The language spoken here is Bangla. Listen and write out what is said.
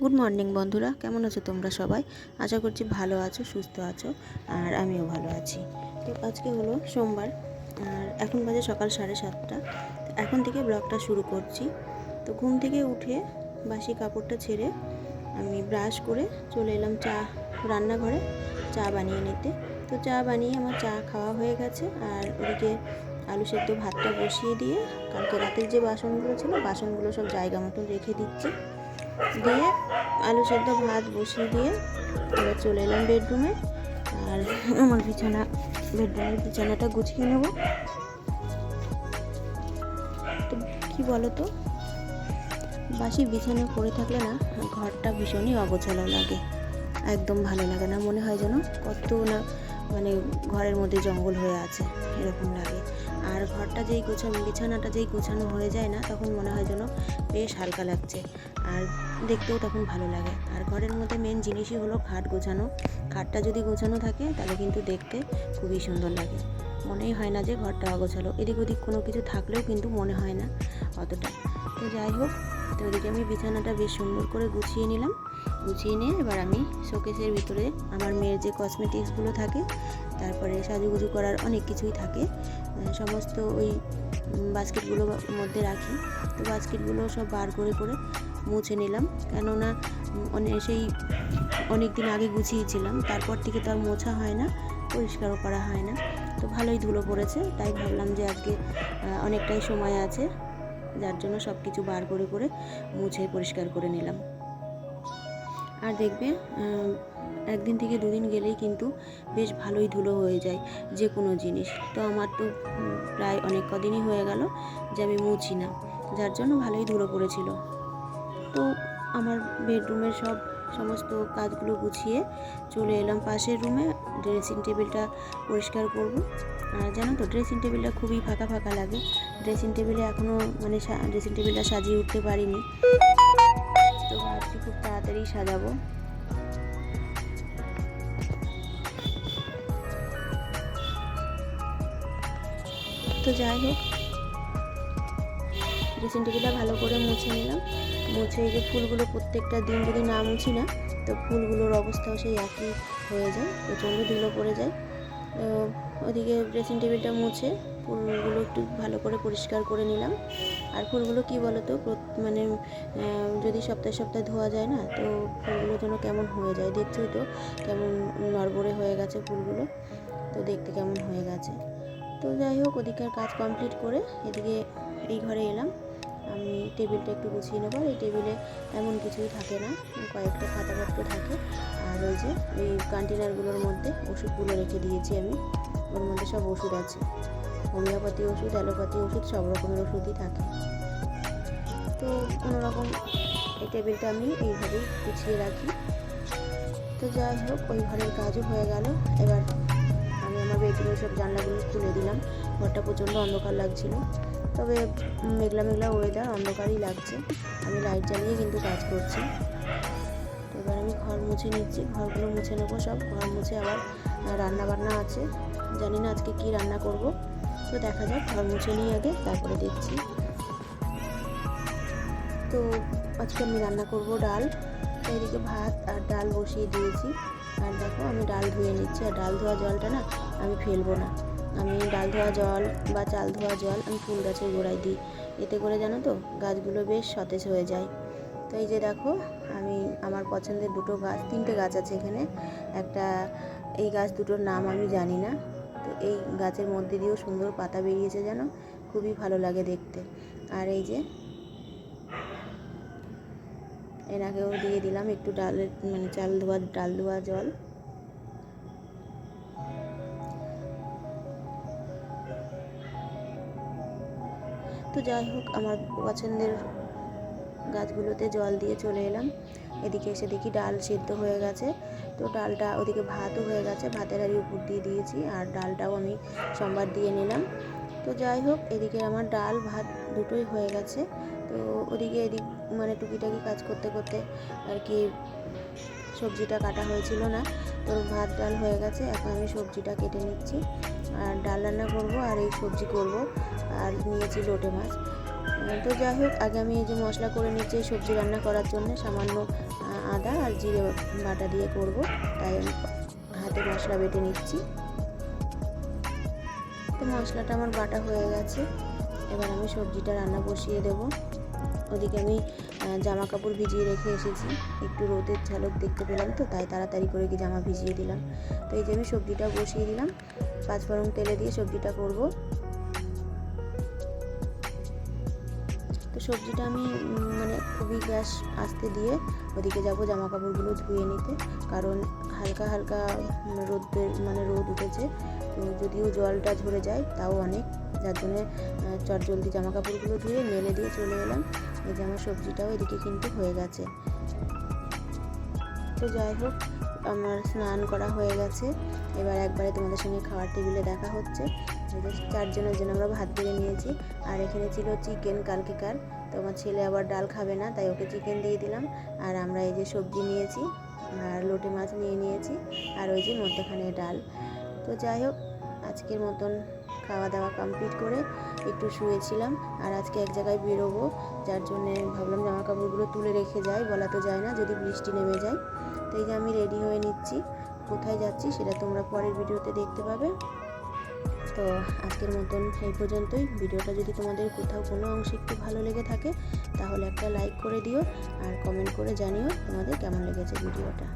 গুড মর্নিং বন্ধুরা। কেমন আছো তোমরা সবাই? আশা করছি ভালো আছো, সুস্থ আছো, আর আমিও ভালো আছি। তো আজকে হলো সোমবার, আর এখন বাজে সকাল সাড়ে সাতটা। এখন থেকে ব্লগটা শুরু করছি। তো ঘুম থেকে উঠে বাসি কাপড়টা ছেড়ে আমি ব্রাশ করে চলে এলাম চা রান্নাঘরে, চা বানিয়ে নিতে। তো চা বানিয়ে আমার চা খাওয়া হয়ে গেছে, আর ওদিকে আলু সেদ্ধ ভাতটা বসিয়ে দিয়ে কালকে রাতের যে বাসনগুলো ছিল, বাসনগুলো সব জায়গা মতন রেখে দিচ্ছি। দিয়ে আলু সেদ্ধ ভাত বসিয়ে দিয়ে এবার চলে এলাম বেডরুমে। আর আমার বিছানা, বেডরুমের বিছানাটা গুছিয়ে নেব। তো কী বলো তো বাসি বিছানা পড়ে থাকলে না ঘরটা ভীষণই অগোছালো লাগে। একদম ভালো লাগে না, মনে হয় যেন। কত না মানে ঘরের মধ্যে জঙ্গল হয়ে আছে, এরকম লাগে। আর ঘরটা যেই গোছানো, বিছানাটা যেই গোছানো হয়ে যায় না, তখন মনে হয় যেন বেশ হালকা লাগছে। আর দেখতেও তখন ভালো লাগে। আর ঘরের মধ্যে মেন জিনিসই হলো খাট গোছানো। খাটটা যদি গোছানো থাকে, তাহলে কিন্তু দেখতে খুবই সুন্দর লাগে। মনেই হয় না যে ঘরটা অগোছালো। এদিক ওদিক কোনো কিছু থাকলেও কিন্তু মনে হয় না অতটা। তো যাই হোক, তো ওদিকে আমি বিছানাটা বেশ সুন্দর করে গুছিয়ে নিলাম। গুছিয়ে নিয়ে এবার আমি শোকেসের ভিতরে আমার মেয়ের যে কসমেটিক্সগুলো থাকে, তারপরে সাজুগুজু করার অনেক কিছুই থাকে সমস্ত ওই বাস্কেটগুলোর মধ্যে রাখি। তো বাস্কেটগুলো সব বার করে করে মুছে নিলাম। কেননা সেই অনেক দিন আগে গুছিয়েছিলাম, তারপর থেকে তো আর মোছা হয় না, পরিষ্কারও করা হয় না। তো ভালোই ধুলো পড়েছে, তাই ভাবলাম যে আজকে অনেকটাই সময় আছে, যার জন্য সব কিছু বার করে করে মুছে পরিষ্কার করে নিলাম। আর দেখবে একদিন থেকে দুদিন গেলেই কিন্তু বেশ ভালোই ধুলো হয়ে যায় যে কোনো জিনিস। তো আমার তো প্রায় অনেক কদিনই হয়ে গেল যে আমি মুছি না, যার জন্য ভালোই ধুলো পড়েছিল। তো আমার বেডরুমের সব সমস্ত কাজগুলো গুছিয়ে চলে এলাম পাশের রুমে। ড্রেসিং টেবিলটা পরিষ্কার করব। আর জানো তো, ড্রেসিং টেবিলটা খুবই ফাঁকা ফাঁকা লাগে। ড্রেসিং টেবিলে এখনও মানে ড্রেসিং টেবিলটা সাজিয়ে উঠতে পারিনি। তো ভাবছি খুব তাড়াতাড়ি সাজাবো। তো যাই হোক ড্রেসিং টেবিলটা ভালো করে মুছে নিলাম। মুছে যে ফুলগুলো প্রত্যেকটা দিন যদি না মুছি না, তো ফুলগুলোর অবস্থাও সেই একই হয়ে যায়। প্রচণ্ড ধুলো পড়ে যায়। ওদিকে ড্রেসিং টেবিলটা মুছে ফুলগুলো একটু ভালো করে পরিষ্কার করে নিলাম। আর ফুলগুলো কি বলো তো মানে যদি সপ্তাহে সপ্তাহে ধোয়া যায় না, তো ফুলগুলো যেন কেমন হয়ে যায়। দেখছোই তো কেমন নড়বড়ে হয়ে গেছে ফুলগুলো, তো দেখতে কেমন হয়ে গেছে। তো যাই হোক, ওদিকের কাজ কমপ্লিট করে এদিকে এই ঘরে এলাম। আমি টেবিলটা একটু গুছিয়ে নেব। এই টেবিলে এমন কিছুই থাকে না, কয়েকটা খাতাপত্র থাকে। আর ওই যে, এই কন্টেনারগুলোর মধ্যে ওষুধগুলো রেখে দিয়েছি আমি। ওর মধ্যে সব ওষুধ আছে। হোমিওপ্যাথি ওষুধ, অ্যালোপ্যাথি ওষুধ, সব রকমের ওষুধই থাকে। তো কোনো রকম এই টেবিলটা আমি এইভাবেই গুছিয়ে রাখি। তো যাই হোক, ওই ঘরের কাজও হয়ে গেল। এবার আমি আমার বেডরুমের সব জানলাগুলো খুলে দিলাম। ঘরটা প্রচণ্ড অন্ধকার লাগছিল। তবে মেঘলা মেঘলা ওয়েদার অন্ধকারই লাগছে। আমি লাইট জ্বালিয়ে কিন্তু কাজ করছি। তো এবার আমি ঘর মুছে নিচ্ছি। ঘরগুলো মুছে নেব সব। ঘর মুছে আবার রান্না বান্না আছে। জানি না আজকে কি রান্না করব। তো দেখা যাক, ঘর মুছে নিয়ে আগে, তারপরে দেখছি। তো আজকে আমি রান্না করব ডাল। এদিকে ভাত আর ডাল বসিয়ে দিয়েছি। আর দেখো, আমি ডাল ধুয়ে নিচ্ছি, আর ডাল ধোয়া জলটা না আমি ফেলব না। আমি ডাল ধোয়া জল বা চাল ধোয়া জল আমি ফুল গাছের গোড়ায় দিই। এতে করে জানো তো, গাছগুলো বেশ সতেজ হয়ে যায়। তো এই যে দেখো, আমি, আমার পছন্দের দুটো গাছ, তিনটে গাছ আছে এখানে। একটা, এই গাছ দুটোর নাম আমি জানি না। তো এই গাছের মধ্যে দিয়েও সুন্দর পাতা বেরিয়েছে যেন, খুবই ভালো লাগে দেখতে। আর এই যে এনাকেও দিয়ে দিলাম একটু ডালের মানে চাল ধোয়া, ডাল ধোয়া জল। তো যাই হোক, আমার পছন্দের গাছগুলোতে জল দিয়ে চলে এলাম। এদিকে এসে দেখি ডাল সেদ্ধ হয়ে গেছে। তো ডালটা ওদিকে ভাতও হয়ে গেছে, ভাতের হাড়ি উপর দিয়ে দিয়েছি আর ডালটাও আমি সোমবার দিয়ে নিলাম। তো যাই হোক, এদিকে আমার ডাল, ভাত দুটোই হয়ে গেছে। তো ওদিকে এদিক মানে টুকিটাকি কাজ করতে করতে আর কি সবজিটা কাটা হয়েছিল না। তো ভাত, ডাল হয়ে গেছে, এখন আমি সবজিটা কেটে নিচ্ছি। আর ডাল রান্না করব আর এই সবজি করব। আর নিয়েছি লোটে মাছ। তো যাই হোক আগে আমি এই যে মশলা করে নিচ্ছি সবজি রান্না করার জন্য, সামান্য আদা আর জিরে বাটা দিয়ে করব। তাই আমি হাতে মশলা বেটে নিচ্ছি। তো মশলাটা আমার বাটা হয়ে গেছে। এবার আমি সবজিটা রান্না বসিয়ে দেব। ওদিকে আমি জামা কাপড় ভিজিয়ে রেখে এসেছি। একটু রোদের ঝালক দেখতে পেলাম তো, তাই তাড়াতাড়ি করে কি জামা ভিজিয়ে দিলাম। তো এই যে আমি সবজিটা বসিয়ে দিলাম। পাঁচফোড়ন তেলে দিয়ে সবজিটা করব। সবজিটা আমি মানে খুবই গ্যাস আস্তে দিয়ে ওদিকে যাব জামা কাপড়গুলো ধুয়ে নিতে। কারণ হালকা হালকা রোদের মানে রোদ উঠেছে। যদিও জলটা ঝরে যায়, তাও অনেক। যার জন্যে চট জলদি জামা কাপড়গুলো ধুয়ে মেলে দিয়ে চলে এলাম। এই যে আমার সবজিটাও এদিকে কিন্তু হয়ে গেছে। তো যাই হোক আমার স্নান করা হয়ে গেছে। এবার একবারে তোমাদের সঙ্গে খাওয়ার টেবিলে দেখা হচ্ছে। চারজনের জন্য আমরা ভাত বেড়ে নিয়েছি। আর এখানে ছিল চিকেন কালকেকার তো আমার ছেলে আবার ডাল খাবে না, তাই ওকে চিকেন দিয়ে দিলাম। আর আমরা এই যে সবজি নিয়েছি আর লোটে মাছ নিয়ে নিয়েছি। আর ওই যে মধ্যখানে ডাল। তো যাই হোক, আজকের মতন খাওয়া দাওয়া কমপ্লিট করে একটু শুয়েছিলাম। আর আজকে এক জায়গায় বেরোবো, যার জন্যে ভাবলাম জামা কাপড়গুলো তুলে রেখে যাই, বলা তো যায় না, যদি বৃষ্টি নেমে যায়। তো এই যে আমি রেডি হয়ে নিচ্ছি। কোথায় যাচ্ছি সেটা তোমরা পরের ভিডিওতে দেখতে পাবে। তো আজকের মতন এই পর্যন্তই। ভিডিওটা যদি তোমাদের কোথাও কোনো অংশে একটু ভালো লেগে থাকে, তাহলে একটা লাইক করে দিও আর কমেন্ট করে জানিও তোমাদের কেমন লেগেছে ভিডিওটা।